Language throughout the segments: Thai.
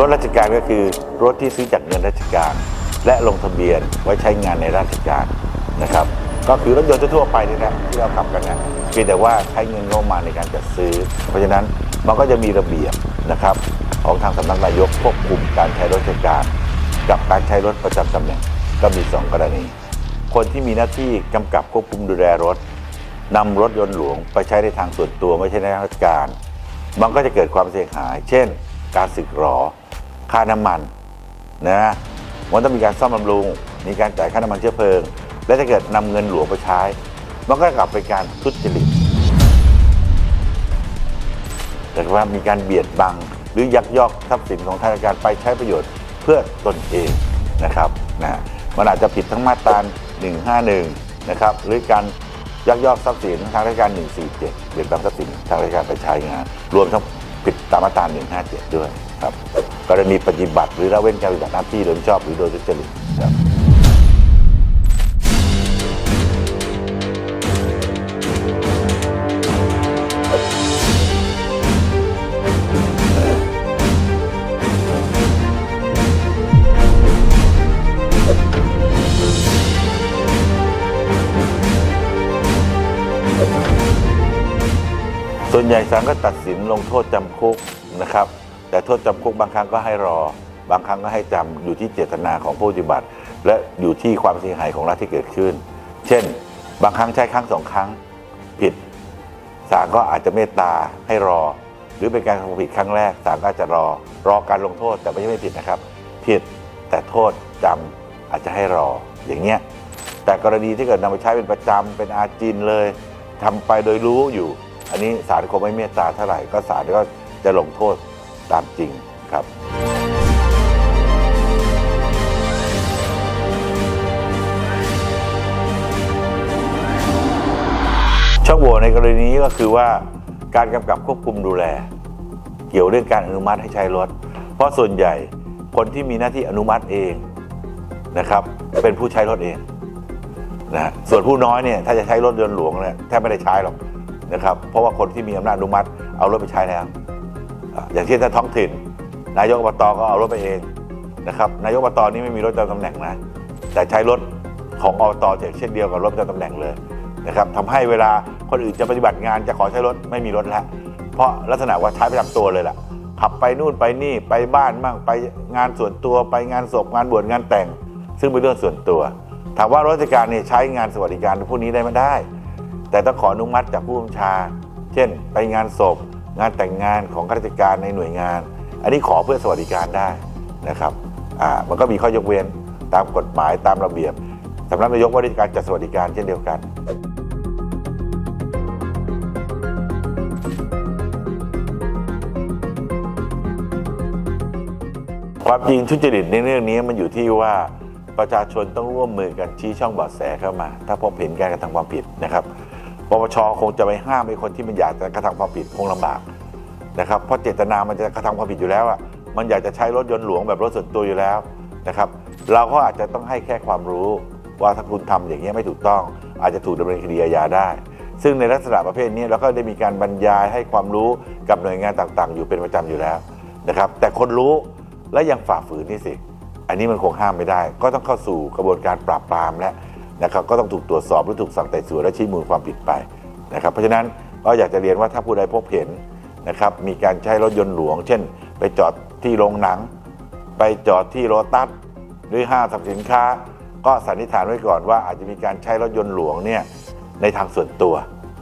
รถราชการก็คือรถที่ซื้อจากเงินราชการ และลงทะเบียนไว้ใช้งานในราชการนะครับ ก็คือรถยนต์ทั่วไปนี่แหละที่เราขับกันนะเพียงแต่ว่าใช้เงินงบมาในการจัดซื้อ เพราะฉะนั้นมันก็จะมีระเบียบนะครับ ของทางสำนักนายกควบคุมการใช้รถราชการ กับการใช้รถประจำตำแหน่งก็มีสองกรณี คนที่มีหน้าที่กำกับควบคุมดูแลรถนำรถยนต์หลวงไปใช้ในทางส่วนตัวไม่ใช่ในทางราชการ มันก็จะเกิดความเสียหาย เช่น การสึกหรอ ค่าน้ำมันนะมันต้องมีการซ่อมบำรุง มีการจ่ายค่าน้ำมันเชื้อเพลิง และถ้าเกิดนำเงินหลวงไปใช้ มันก็กลับเป็นการทุจริตแต่ว่ามีการเบียดบัง หรือยักยอกทรัพย์สินของทางราชการไปใช้ประโยชน์เพื่อตนเองนะครับนะมันอาจจะผิดทั้งมาตรา 151 นะครับ หรือการยักยอกทรัพย์สินทางราชการ 147 เบียดบังทรัพย์สินทางราชการไปใช้งาน รวมทั้ง ตามมาตรา157 ด้วยครับกรณีปฏิบัติหรือละเว้นการปฏิบัติหน้าที่โดยมิชอบหรือโดยทุจริตครับ ใหญ่ศาลก็ตัดสินลงโทษจำคุกนะครับ แต่โทษจำคุกบางครั้งก็ให้รอ บางครั้งก็ให้จำอยู่ที่เจตนาของผู้ปฏิบัติ และอยู่ที่ความเสียหายของรัฐที่เกิดขึ้น เช่น บางครั้งใช้ครั้งสองครั้งผิดศาลก็อาจจะเมตตาให้รอ หรือเป็นการทำผิดครั้งแรกศาลก็อาจจะรอ รอการลงโทษแต่ไม่ใช่ไม่ผิดนะครับ ผิดแต่โทษจำอาจจะให้รออย่างเงี้ยแต่กรณีที่เกิดนำไปใช้เป็นประจำเป็นอาจินเลยทำไปโดยรู้อยู่ อันนี้ศาลคงไม่เมตตาเท่าไหร่ก็ศาลก็จะลงโทษตามจริงครับช่องโหว่ในกรณีนี้ก็คือว่าการกำกับควบคุมดูแล เกี่ยวเรื่องการอนุมัติให้ใช้รถ เพราะส่วนใหญ่คนที่มีหน้าที่อนุมัติเองนะครับเป็นผู้ใช้รถเองนะฮะส่วนผู้น้อยเนี่ยถ้าจะใช้รถยนต์หลวงเนี่ยแทบไม่ได้ใช้หรอก นะครับ เพราะว่าคนที่มีอำนาจอนุมัติเอารถไปใช้แล้ว อย่างเช่นถ้าท้องถิ่น นายกอบตก็เอารถไปเองนะครับนายกอบตนี่ไม่มีรถประจำตำแหน่งนะแต่ใช้รถของอบตเช่นเดียวกับรถประจำตำแหน่งเลยนะครับทำให้เวลาคนอื่นจะปฏิบัติงานจะขอใช้รถไม่มีรถแล้วเพราะลักษณะว่าใช้ประจำตัวเลยล่ะขับไปนู่นไปนี่ไปบ้านบ้างไปงานส่วนตัวไปงานศพงานบวชงานแต่ง ซึ่งเป็นเรื่องส่วนตัว ถามว่ารถราชการเนี่ยใช้งานสวัสดิการพวกนี้ได้ไหม่ได้ แต่ต้องขออนุมัติจากผู้บัญชา เช่น ไปงานศพ งานแต่งงานของข้าราชการในหน่วยงาน อันนี้ขอเพื่อสวัสดิการได้นะครับอ่ามันก็มีข้อยกเว้นตามกฎหมายตามระเบียบสำนักนายกว่าราชการจัดสวัสดิการเช่นเดียวกันความจริงทุจริตในเรื่องนี้มันอยู่ที่ว่าประชาชนต้องร่วมมือกันชี้ช่องบาะแสเข้ามา ถ้าพบเห็นการกระทำความผิดนะครับ ปปชคงจะไปห้ามไอ้คนที่มันอยากจะกระทำความผิดคงลำบากนะครับเพราะเจตนามันจะกระทำความผิดอยู่แล้วอะมันอยากจะใช้รถยนต์หลวงแบบรถส่วนตัวอยู่แล้วนะครับ เราก็อาจจะต้องให้แค่ความรู้ว่าถ้าคุณทำอย่างนี้ไม่ถูกต้อง อาจจะถูกดำเนินคดีอาญาได้ ซึ่งในลักษณะประเภทนี้เราก็ได้มีการบรรยายให้ความรู้กับหน่วยงานต่างๆ อยู่เป็นประจำอยู่แล้วนะครับ แต่คนรู้และยังฝ่าฝืนนี่สิ อันนี้มันคงห้ามไม่ได้ ก็ต้องเข้าสู่กระบวนการปราบปรามและ นะครับก็ต้องถูกตรวจสอบหรือถูกสั่งไต่สวนและชี้มูลความผิดไปนะครับเพราะฉะนั้นก็อยากจะเรียนว่าถ้าผู้ใดพบเห็นนะครับมีการใช้รถยนต์หลวง เช่น ไปจอดที่โรงหนัง ไปจอดที่โรตัสหรือห้างสรรพสินค้า ก็สันนิษฐานไว้ก่อนว่าอาจจะมีการใช้รถยนต์หลวงเนี่ยในทางส่วนตัว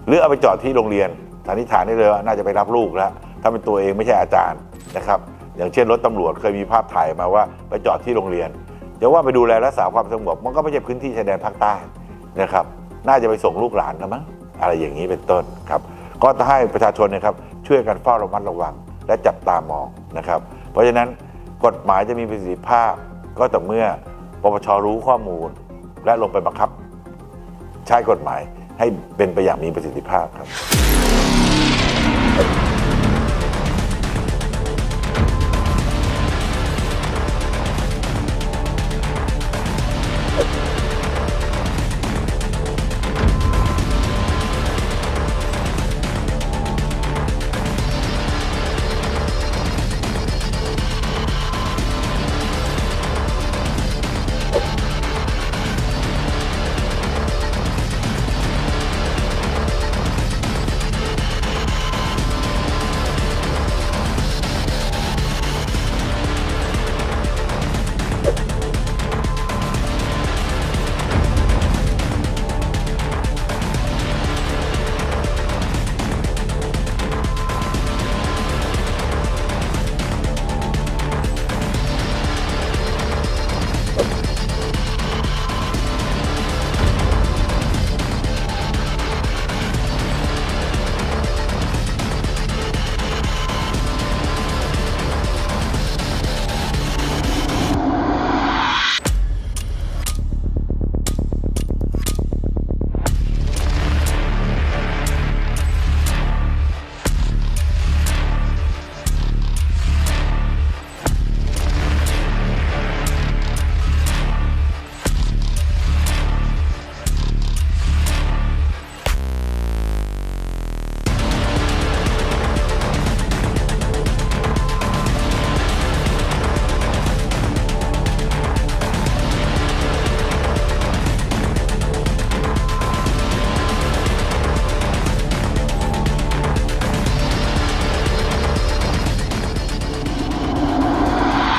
หรือเอาไปจอดที่โรงเรียนสันนิษฐานได้เลยว่าน่าจะไปรับลูกแล้วถ้าเป็นตัวเองไม่ใช่อาจารย์นะครับ อย่างเช่นรถตำรวจเคยมีภาพถ่ายมาว่าไปจอดที่โรงเรียน จะว่าไปดูแลรักษาความสงบมันก็ไม่ใช่พื้นที่ชายแดนภาคใต้นะครับ น่าจะไปส่งลูกหลานนะมั้งอะไรอย่างนี้เป็นต้นครับ ก็ให้ประชาชนนะครับช่วยกันเฝ้าระมัดระวัง และจับตามองนะครับ เพราะฉะนั้นกฎหมายจะมีประสิทธิภาพ ก็ต่อเมื่อปปชรู้ข้อมูล และลงไปบังคับ ใช้กฎหมายให้เป็นไปอย่างมีประสิทธิภาพครับ